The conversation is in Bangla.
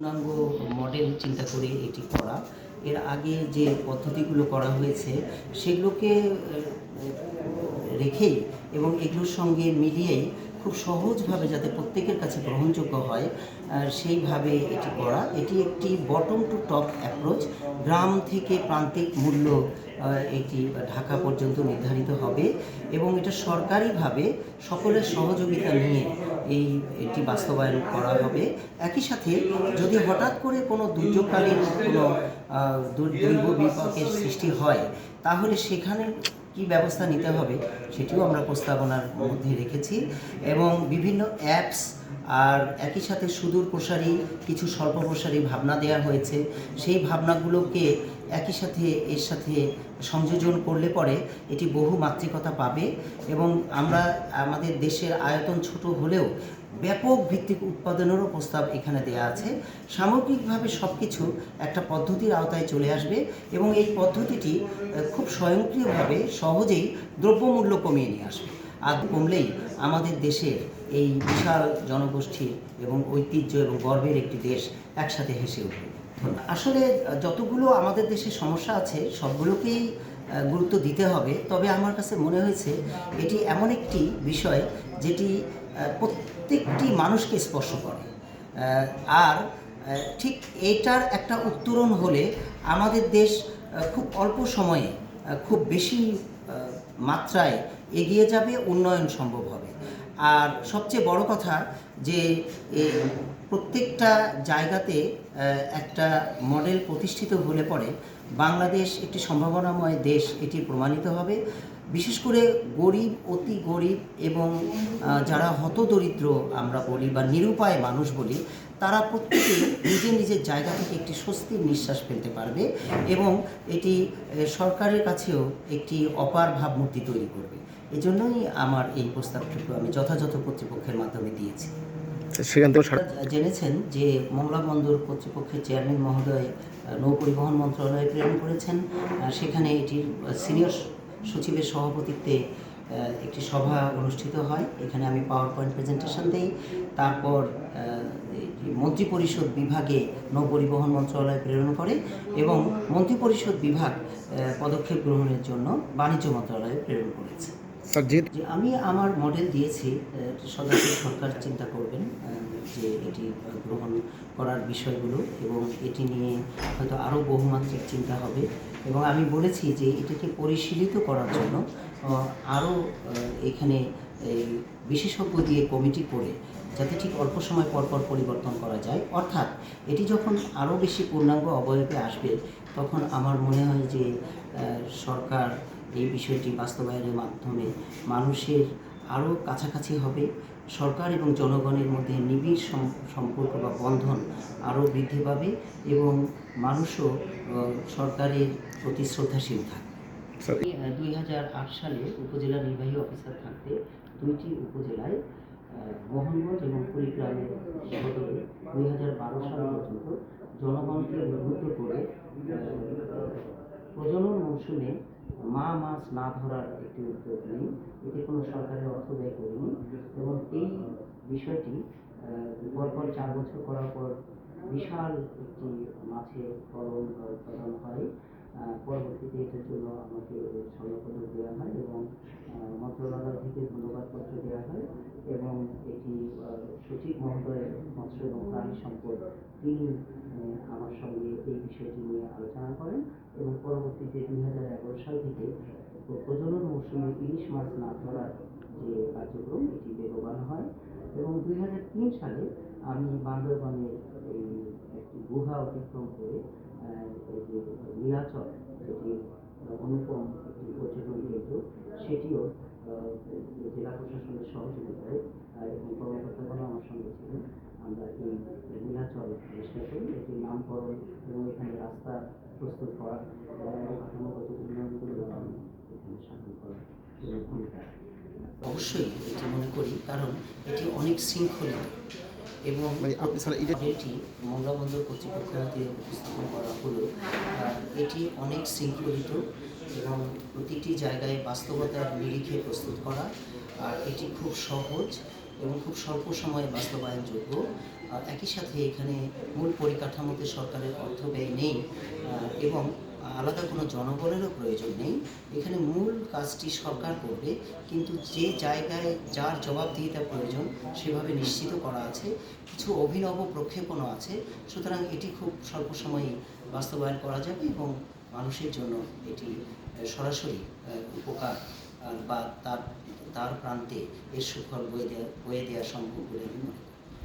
পূর্ণাঙ্গ মডেল চিন্তা করে এটি করা। এর আগে যে পদ্ধতিগুলো করা হয়েছে, সেগুলোকে রেখেই এবং এগুলোর সঙ্গে মিলিয়েই খুব সহজভাবে যাতে প্রত্যেকের কাছে গ্রহণযোগ্য হয় সেইভাবে এটি করা। এটি একটি বটম টু টপ অ্যাপ্রোচ গ্রাম থেকে প্রান্তিক মূল্য এটি ঢাকা পর্যন্ত নির্ধারিত হবে এবং এটা সরকারিভাবে সকলের সহযোগিতা নিয়ে এই, এটি বাস্তবায়ন করা হবে। একই সাথে যদি হঠাৎ করে কোনো দুর্যোগকালীন কোনো দৈব বিপাকের সৃষ্টি হয়, তাহলে সেখানে কি ব্যবস্থা নিতে হবে সেটিও আমরা প্রস্তাবনার মধ্যে রেখেছি এবং বিভিন্ন অ্যাপস আর একই সাথে সুদূর প্রসারী, কিছু স্বল্প প্রসারী ভাবনা দেওয়া হয়েছে। সেই ভাবনাগুলোকে একই সাথে, এর সাথে সংযোজন করলে পরে এটি বহু মাত্রিকতা পাবে এবং আমরা আমাদের দেশের আয়তন ছোট হলেও ব্যাপক ভিত্তিক উৎপাদনেরও প্রস্তাব এখানে দেওয়া আছে সামগ্রিকভাবে সব কিছু একটা পদ্ধতির আওতায় চলে আসবে এবং এই পদ্ধতিটি খুব স্বয়ংক্রিয়ভাবে সহজেই দ্রব্যমূল্য কমিয়ে নিয়ে আসবে আর কমলেই আমাদের দেশের এই বিশাল জনগোষ্ঠীর এবং ঐতিহ্য এবং গর্বের একটি দেশ একসাথে হেসে উঠবে। আসলে, যতগুলো আমাদের দেশে সমস্যা আছে, সবগুলোকেই গুরুত্ব দিতে হবে। তবে আমার কাছে মনে হয়েছে, এটি এমন একটি বিষয় যেটি প্রত্যেকটি মানুষকে স্পর্শ করে। আর ঠিক এটার একটা উত্তরণ হলে আমাদের দেশ খুব অল্প সময়ে খুব বেশি মাত্রায় এগিয়ে যাবে, উন্নয়ন সম্ভব হবে। আর সবচেয়ে বড় কথা যে প্রত্যেকটা জায়গাতে একটা মডেল প্রতিষ্ঠিত হলে পরে বাংলাদেশ একটি সম্ভাবনাময় দেশ, এটি প্রমাণিত হবে। বিশেষ করে গরিব, অতি গরিব এবং যারা হতদরিদ্র আমরা বলি বা নিরুপায় মানুষ বলি, তারা প্রত্যেকে নিজের নিজের জায়গা থেকে একটি স্বস্তির নিঃশ্বাস ফেলতে পারবে এবং এটি সরকারের কাছেও একটি অপার ভাবমূর্তি তৈরি করবে। এজন্যই আমার এই প্রস্তাবটুকু আমি যথাযথ কর্তৃপক্ষের মাধ্যমে দিয়েছি। সেখান থেকে জেনেছেন যে মংলা বন্দর কর্তৃপক্ষের চেয়ারম্যান মহোদয় নৌ পরিবহন মন্ত্রণালয়ে প্রেরণ করেছেন। সেখানে এটির সিনিয়র সচিবের সভাপতিত্বে একটি সভা অনুষ্ঠিত হয়। এখানে আমি পাওয়ার পয়েন্ট প্রেজেন্টেশন দিই। তারপর মন্ত্রিপরিষদ বিভাগে নৌ পরিবহন মন্ত্রণালয় প্রেরণ করে এবং মন্ত্রিপরিষদ বিভাগ পদক্ষেপ গ্রহণের জন্য বাণিজ্য মন্ত্রণালয়ে প্রেরণ করেছে। আমি আমার মডেল দিয়েছি সদস্য সরকার চিন্তা করবেন যে এটি গ্রহণ করার বিষয়গুলো এবং এটি নিয়ে হয়তো আরও বহুমাত্রিক চিন্তা হবে। এবং আমি বলেছি যে এটিকে পরিশীলিত করার জন্য আরও এখানে বিশেষজ্ঞ দিয়ে কমিটি করে যাতে ঠিক অল্প সময় পর পর পরিবর্তন করা যায়। অর্থাৎ এটি যখন আরও বেশি পূর্ণাঙ্গ অবয়বে আসবে, তখন আমার মনে হয় যে সরকার এই বিষয়টি বাস্তবায়নের মাধ্যমে মানুষের আরও কাছাকাছি হবে। সরকার এবং জনগণের মধ্যে নিবিড় সম- সম্পর্ক বা বন্ধন আরও বৃদ্ধি পাবে এবং মানুষও সরকারের প্রতি শ্রদ্ধাশীল থাকবে দুই হাজার আট সালে উপজেলা নির্বাহী অফিসার থাকতে দুইটি উপজেলায় মোহনগঞ্জ এবং কুড়িগ্রামের সদরে দুই হাজার বারো সাল পর্যন্ত জনগণকে উদ্বুদ্ধ করে প্রজনন মৌসুমে মা মাছ না ধরার একটি উদ্যোগ নেই। এতে কোনো সরকারের অর্থ ব্যয় করেনি এবং এই বিষয়টি পরপর চার বছর করার পর বিশাল একটি মাছের ফলন উৎপাদন হয়। পরবর্তীতে এটার জন্য আমাকে স্বর্ণপদক দেওয়া হয় এবং মন্ত্রণালয় থেকে ধন্যবাদপত্র দেওয়া হয় এবং এটি সচিব মহোদয় মৎস্য এবং প্রাণী সম্পদ তিনি আমার সঙ্গে এই বিষয়টি নিয়ে আলোচনা করেন এবং পরবর্তীতে দুই হাজার এগারো সাল থেকে প্রজনন মৌসুমে ইলিশ মাছ না ধরার যে কার্যক্রম, এটি বেগবান হয় এবং দুই হাজার তিন সালে আমি বান্দরবানের একটি গুহা অতিক্রম করে নীলাচল, যেটি অনুপম একটি পর্যটন কেন্দ্র সেটিও জেলা প্রশাসনের সহযোগিতায় এবং কর্মকর্তাগণ আমার সঙ্গে ছিলেন। আমরা এই নীলাচল চেষ্টা করি এটির নামকরণ এবং এখানে রাস্তা প্রস্তুত করা এবং কাঠামোগত উন্নয়নগুলো এখানে সাধন করার জন্য ভূমিকা। অবশ্যই এটি মনে করি কারণ এটি অনেক শৃঙ্খলিত। এবং মানে এটা এটি মঙ্গলবন্দর কর্তৃপক্ষ হাতে উপস্থাপন করা এটি অনেক শৃঙ্খলিত এবং প্রতিটি জায়গায় বাস্তবতার নিরিখে প্রস্তুত করা, আর এটি খুব সহজ এবং খুব স্বল্প সময়ে বাস্তবায়নযোগ্য। আর একই সাথে এখানে মূল পরিকাঠামোতে সরকারের অর্থ ব্যয় নেই এবং আলাদা কোনো জনবলেরও প্রয়োজন নেই। এখানে মূল কাজটি সরকার করবে, কিন্তু যে জায়গায় যার জবাবদিহিতা প্রয়োজন সেভাবে নিশ্চিত করা আছে। কিছু অভিনব প্রক্ষেপণও আছে। সুতরাং এটি খুব স্বল্প সময়ে বাস্তবায়ন করা যাবে এবং মানুষের জন্য এটি সরাসরি উপকার বা তার তার প্রান্তে এর সুফল বয়ে দেওয়া বয়ে দেওয়া সম্ভব বলে আমি মনে করি।